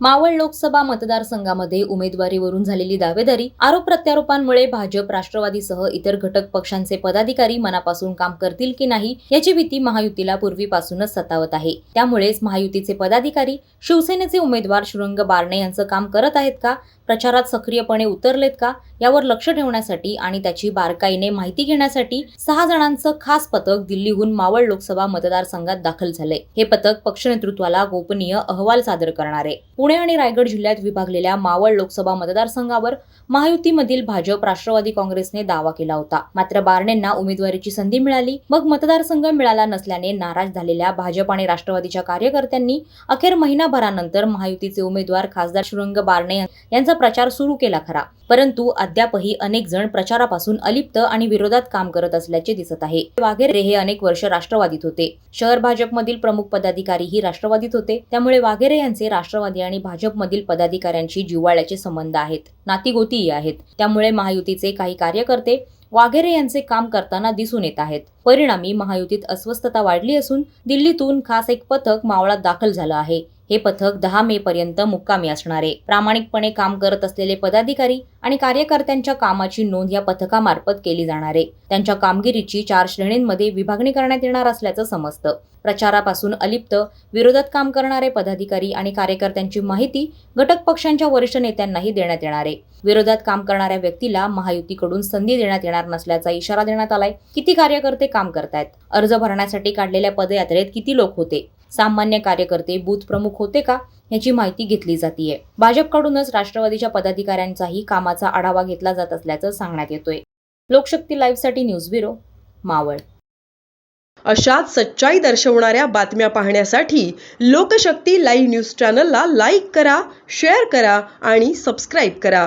मावळ लोकसभा मतदारसंघामध्ये उमेदवारीवरून झालेली दावेदारी आरोप प्रत्यारोपांमुळे भाजप राष्ट्रवादीसह इतर घटक पक्षांचे पदाधिकारी मनापासून काम करतील की नाही याची भीती महायुतीला पूर्वीपासूनच सतावत आहे. त्यामुळेच महायुतीचे पदाधिकारी शिवसेनेचे उमेदवार शुरंग बारणे यांचं काम करत आहेत का प्रचारात सक्रियपणे उतरलेत का यावर लक्ष ठेवण्यासाठी आणि त्याची बारकाईने माहिती घेण्यासाठी सहा जणांचं खास पथक दिल्लीहून मावळ लोकसभा मतदारसंघात दाखल झालंय. हे पथक पक्ष नेतृत्वाला गोपनीय अहवाल सादर करणार. आहे पुणे आणि रायगड जिल्ह्यात विभागलेल्या मावळ लोकसभा मतदारसंघावर महायुतीमधील भाजप राष्ट्रवादी काँग्रेसने दावा केला होता. मात्र बारणेंना उमेदवारीची संधी मिळाली. मग मतदारसंघ मिळाला नसल्याने नाराज झालेल्या भाजप आणि राष्ट्रवादीच्या कार्यकर्त्यांनी अखेर महिनाभरानंतर महायुतीचे उमेदवार खासदार शुरंग बारणे यांचा प्रचार सुरू केला खरा. परंतु अद्यापही अनेक जण प्रचारापासून अलिप्त आणि विरोधात काम करत असल्याचे दिसत आहे. वाघेरे हे अनेक वर्ष राष्ट्रवादीत होते. शहर भाजपमधील प्रमुख पदाधिकारीही राष्ट्रवादीत होते. त्यामुळे वाघेरे यांचे राष्ट्रवादी आणि भाजपमधील पदाधिकाऱ्यांशी जिव्हाळ्याचे संबंध आहेत. नातीगोतीही आहेत. त्यामुळे महायुतीचे काही कार्यकर्ते वाघेरे यांचे काम करताना दिसून येत आहेत. परिणामी महायुतीत अस्वस्थता वाढली असून दिल्लीतून खास एक पथक मावळात दाखल झालं आहे. हे पथक दहा मे पर्यंत मुक्कामी असणारे प्रामाणिकपणे काम करत असलेले पदाधिकारी आणि कार्यकर्त्यांच्या कामाची नोंद या पथकामार्फत केली जाणार आहे. त्यांच्या कामगिरीची चार श्रेणींमध्ये विभागणी करण्यात येणार असल्याचं समजतं. प्रचारापासून अलिप्त विरोधात काम करणारे पदाधिकारी आणि कार्यकर्त्यांची माहिती घटक पक्षांच्या वरिष्ठ नेत्यांनाही देण्यात येणार आहे. विरोधात काम करणाऱ्या व्यक्तीला महायुतीकडून संधी देण्यात येणार नसल्याचा इशारा देण्यात आलाय. किती कार्यकर्ते काम करतायत? अर्ज भरण्यासाठी काढलेल्या पदयात्रेत किती लोक होते? सामान्य कार्यकर्ते बूथ प्रमुख होते का याची माहिती घेतली जातीये. भाजपकडूनच राष्ट्रवादीच्या पदाधिकाऱ्यांचाही कामाचा आढावा घेतला जात असल्याचं सांगण्यात येतोय. लोकशक्ती लाईव्हसाठी न्यूज ब्युरो मावळ. अशाच सच्चाई दर्शवणाऱ्या बातम्या पाहण्यासाठी लोकशक्ती लाईव्ह न्यूज चॅनलला लाईक करा शेअर करा आणि सबस्क्राईब करा.